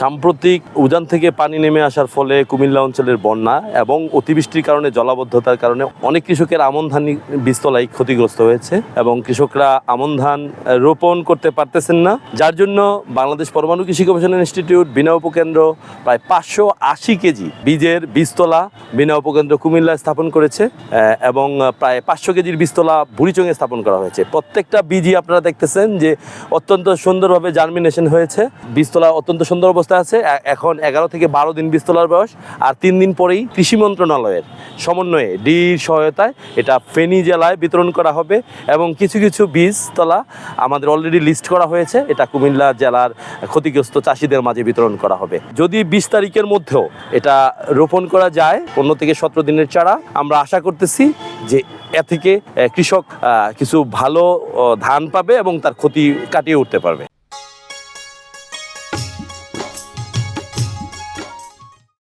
সাম্প্রতিক উজান থেকে পানি নেমে আসার ফলে কুমিল্লা অঞ্চলের বন্যা এবং অতিবৃষ্টির কারণে জলাবদ্ধতার কারণে অনেক কৃষকের আমন ধান বীজতলায় ক্ষতিগ্রস্ত হয়েছে এবং কৃষকরা আমন ধান রোপণ করতে পারতেছেন না। যার জন্য বাংলাদেশ পরমাণু কৃষি গবেষণা ইনস্টিটিউট, বিনা উপকেন্দ্র, প্রায় পাঁচশো আশি কেজি বীজের বীজতলা বিনা উপকেন্দ্র কুমিল্লায় স্থাপন করেছে এবং প্রায় পাঁচশো কেজির বীজতলা বুড়িচঙে স্থাপন করা হয়েছে। প্রত্যেকটা বীজই আপনারা দেখতেছেন যে অত্যন্ত সুন্দরভাবে জার্মিনেশন হয়েছে। বীজতলা অত্যন্ত সুন্দর অবস্থায় আছে। এখন এগারো থেকে বারো দিন বীজতলার বয়স, আর তিন দিন পরেই কৃষি মন্ত্রণালয়ের সমন্বয়ে ডির সহায়তায় এটা ফেনী জেলায় বিতরণ করা হবে এবং কিছু কিছু বীজতলা আমাদের অলরেডি লিস্ট করা হয়েছে। এটা কুমিল্লা জেলার ক্ষতিগ্রস্ত চাষিদের মাঝে বিতরণ করা হবে। যদি বিশ তারিখের মধ্যেও এটা রোপণ করা যায়, পনেরো থেকে সতেরো দিনের চারা, আমরা আশা করতেছি যে এ থেকে কৃষক কিছু ভালো ধান পাবে এবং তার ক্ষতি কাটিয়ে উঠতে পারবে।